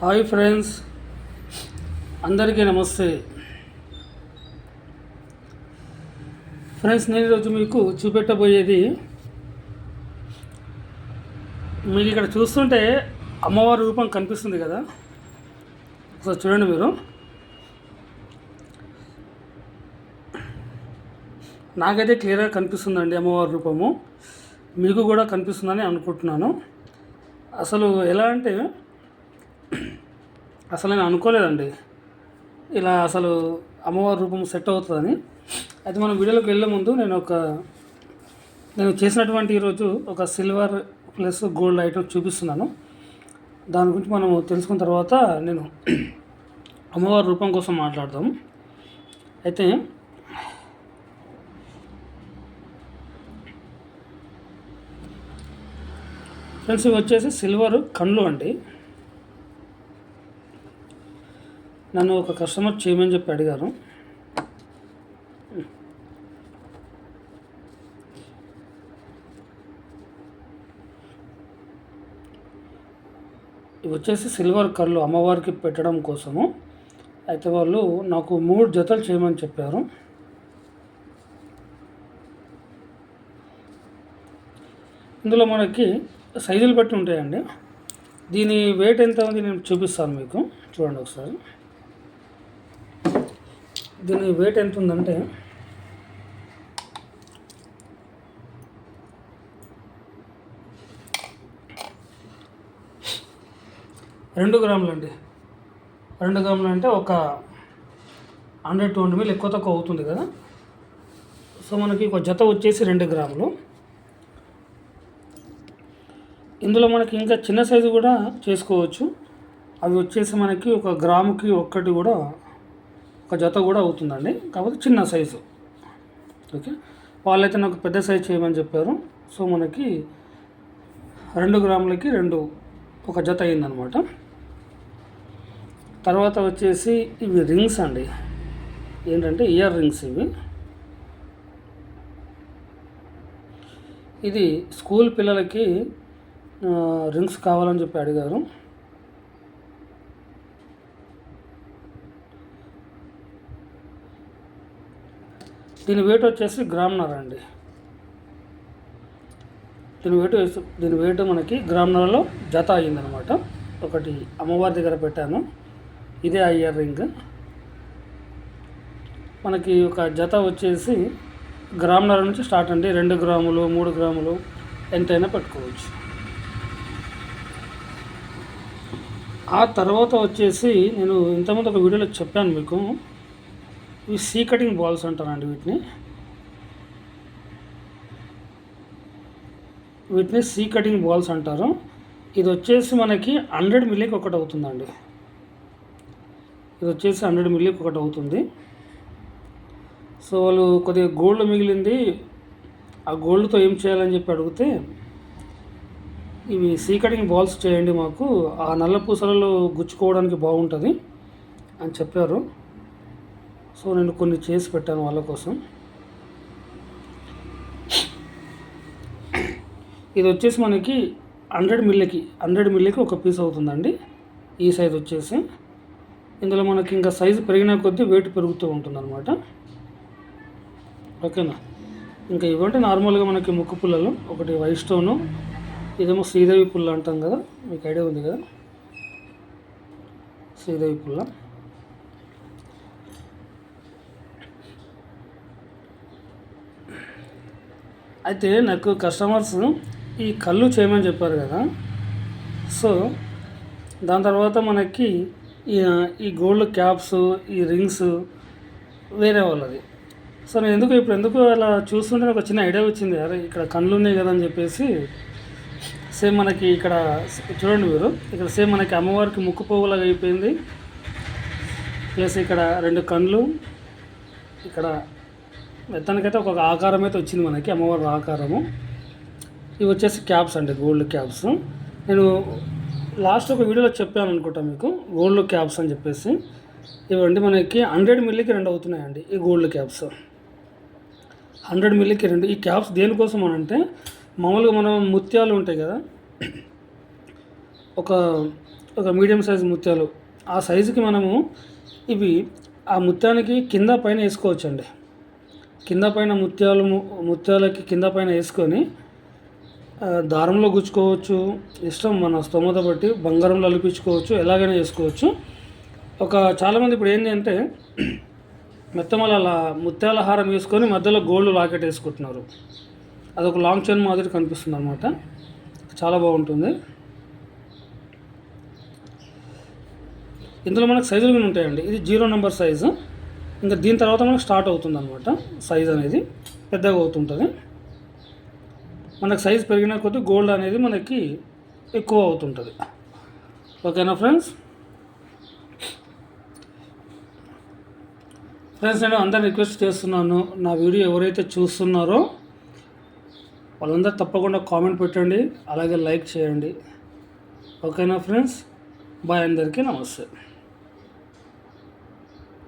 Hi friends. అందరికీ నమస్తే. Friends నేను ఈరోజు మీకు చూపెట్టబోయేది మీకు ఇక్కడ చూస్తుంటే అమ్మవారి రూపం కనిపిస్తుంది కదా? ఒకసారి చూడండి మీరు. నాకైతే క్లియర్గా కనిపిస్తుందండి అమ్మవారి రూపము. మీకు కూడా కనిపిస్తుందని అనుకుంటున్నాను. అసలు ఎలా అంటే అసలు నేను అనుకోలేదండి. ఇలా అసలు అమ్మవారి రూపం సెట్ అవుతుందని. అయితే మనం వీడియోలోకి వెళ్ళే ముందు నేను ఒక నేను చేసినటువంటి ఈరోజు ఒక సిల్వర్ ప్లస్ గోల్డ్ ఐటమ్ చూపిస్తున్నాను. దాని గురించి మనం తెలుసుకున్న తర్వాత నేను అమ్మవారి రూపం కోసం మాట్లాడదాం. అయితే ఫ్రెండ్స్ ఇవి వచ్చేసి సిల్వర్ కళ్ళు అండి. నన్ను ఒక కస్టమర్ చేయమని చెప్పి అడిగారు. ఇవి వచ్చేసి సిల్వర్ కళ్ళు అమ్మవారికి పెట్టడం కోసము. అయితే వాళ్ళు నాకు మూడు జతలు చేయమని చెప్పారు. ఇందులో మనకి సైజులు బట్టి ఉంటాయండి. దీని వెయిట్ ఎంత ఉంది నేను చూపిస్తాను మీకు. చూడండి ఒకసారి. దీని వెయిట్ ఎంత ఉందంటే? రెండు గ్రాములు అండి. రెండు గ్రాములు అంటే ఒక హండ్రెడ్ ట్వంటీ మిల్ ఎక్కువ తక్కువ అవుతుంది కదా? సో మనకి ఒక జత వచ్చేసి రెండు గ్రాములు. ఇందులో మనకి ఇంకా చిన్న సైజు కూడా చేసుకోవచ్చు. అవి వచ్చేసి మనకి ఒక గ్రాముకి ఒక్కటి కూడా ఒక జత కూడా అవుతుందండి. కాకపోతే చిన్న సైజు. ఓకే? వాళ్ళైతే నాకు పెద్ద సైజు చేయమని చెప్పారు. సో మనకి రెండు గ్రాములకి రెండు ఒక జత అయిందనమాట. తర్వాత వచ్చేసి ఇవి రింగ్స్ అండి. ఏంటంటే ఇయర్ రింగ్స్ ఇవి. ఇది స్కూల్ పిల్లలకి రింగ్స్ కావాలని చెప్పి అడిగారు. దీని వెయిట్ వచ్చేసి గ్రామ్నర్ అండి. దీని వెయిట్ దీని వెయిట్ మనకి గ్రామ్నర్లో జత అయ్యిందనమాట ఒకటి అమ్మవారి దగ్గర పెట్టాను. ఇదే ఆ ఇయర్ రింగ్. మనకి ఒక జత వచ్చేసి గ్రామ్నర్ నుంచి స్టార్ట్ అండి. రెండు గ్రాములు మూడు గ్రాములు ఎంతైనా పెట్టుకోవచ్చు. ఆ తర్వాత వచ్చేసి నేను ఇంతకుముందు ఒక వీడియోలో చెప్పాను మీకు. ఇవి సీ కటింగ్ బాల్స్ అంటారండి వీటిని. వీటిని సీ కటింగ్ బాల్స్ అంటారు. ఇది వచ్చేసి మనకి హండ్రెడ్ మిల్లీకి ఒకటి అవుతుందండి. ఇది వచ్చేసి హండ్రెడ్ మిల్లీకి ఒకటి అవుతుంది. సో వాళ్ళు కొద్దిగా గోల్డ్ మిగిలింది. ఆ గోల్డ్తో ఏం చేయాలని చెప్పి అడిగితే ఇవి సీ కటింగ్ బాల్స్ చేయండి మాకు. ఆ నల్ల పూసలలో గుచ్చుకోవడానికి బాగుంటుంది అని చెప్పారు. సో నేను కొన్ని చేసి పెట్టాను వాళ్ళ కోసం. ఇది వచ్చేసి మనకి హండ్రెడ్ మిల్లీకి హండ్రెడ్ మిల్లీకి ఒక పీస్ అవుతుందండి. ఈ సైజ్ వచ్చేసి. ఇందులో మనకి ఇంకా సైజు పెరిగిన కొద్దీ వెయిట్ పెరుగుతూ ఉంటుందన్నమాట. ఓకేనా? ఇంకా ఇవంటే నార్మల్గా మనకి ముక్కు పుల్లలు ఒకటి వైట్ స్టోను ఇదేమో శ్రీదేవి పుల్ల అంటాం కదా మీకు ఐడియా ఉంది కదా? శ్రీదేవి పుల్ల. అయితే నాకు కస్టమర్స్ ఈ కళ్ళు చేయమని చెప్పారు కదా. సో దాని తర్వాత మనకి ఈ ఈ గోల్డ్ క్యాప్స్ ఈ రింగ్స్ వేరే వాళ్ళది. సో నేను ఎందుకు ఇప్పుడు ఎందుకు అలా చూస్తుంటే నాకు ఒక చిన్న ఐడియా వచ్చింది. అరే ఇక్కడ కళ్ళు ఉన్నాయి కదా అని చెప్పేసి సేమ్ మనకి ఇక్కడ చూడండి మీరు. ఇక్కడ సేమ్ మనకి అమ్మవారికి ముక్కు పోగులాగా అయిపోయింది. ప్లస్ ఇక్కడ రెండు కళ్ళు ఇక్కడ మెత్తానికైతే ఒక ఆకారం అయితే వచ్చింది మనకి అమ్మవారి ఆకారము. ఇవి వచ్చేసి క్యాప్స్ అండి గోల్డ్ క్యాప్స్. నేను లాస్ట్ ఒక వీడియోలో చెప్పాను అనుకుంటా మీకు గోల్డ్ క్యాప్స్ అని చెప్పేసి. ఇవండి మనకి హండ్రెడ్ మిల్లీకి రెండు అవుతున్నాయండి ఈ గోల్డ్ క్యాప్స్. హండ్రెడ్ మిల్లీకి రెండు ఈ క్యాప్స్ దేనికోసం అని అంటే మామూలుగా మనం ముత్యాలు ఉంటాయి కదా ఒక ఒక మీడియం సైజ్ ముత్యాలు. ఆ సైజుకి మనము ఇవి ఆ ముత్యానికి కింద పైన వేసుకోవచ్చండి. కింద పైన ముత్యాలు ముత్యాలకి కింద పైన వేసుకొని దారంలో గుచ్చుకోవచ్చు. ఇష్టం మన స్తోమత బట్టి బంగారంలో అలిపించుకోవచ్చు ఎలాగైనా చేసుకోవచ్చు. ఒక చాలామంది ఇప్పుడు ఏంటి అంటే మెత్తమల అలా ముత్యాల హారం వేసుకొని మధ్యలో గోల్డ్ లాకెట్ వేసుకుంటున్నారు. అదొక లాంగ్ చైన్ మాదిరి కనిపిస్తుంది అనమాట చాలా బాగుంటుంది. ఇందులో మనకు సైజులు కూడా ఉంటాయండి. ఇది జీరో నెంబర్ సైజు ఇంకా దీని తర్వాత మనకు స్టార్ట్ అవుతుంది అనమాట సైజ్ అనేది. పెద్దగా అవుతుంటుంది. మనకు సైజ్ పెరిగిన కొద్దీ గోల్డ్ అనేది మనకి ఎక్కువ అవుతుంటుంది. ఓకేనా ఫ్రెండ్స్? ఫ్రెండ్స్ నేను అందరు రిక్వెస్ట్ చేస్తున్నాను. నా వీడియో ఎవరైతే చూస్తున్నారో వాళ్ళందరూ తప్పకుండా కామెంట్ పెట్టండి. అలాగే లైక్ చేయండి. ఓకేనా ఫ్రెండ్స్? బాయ్ అందరికీ నమస్తే.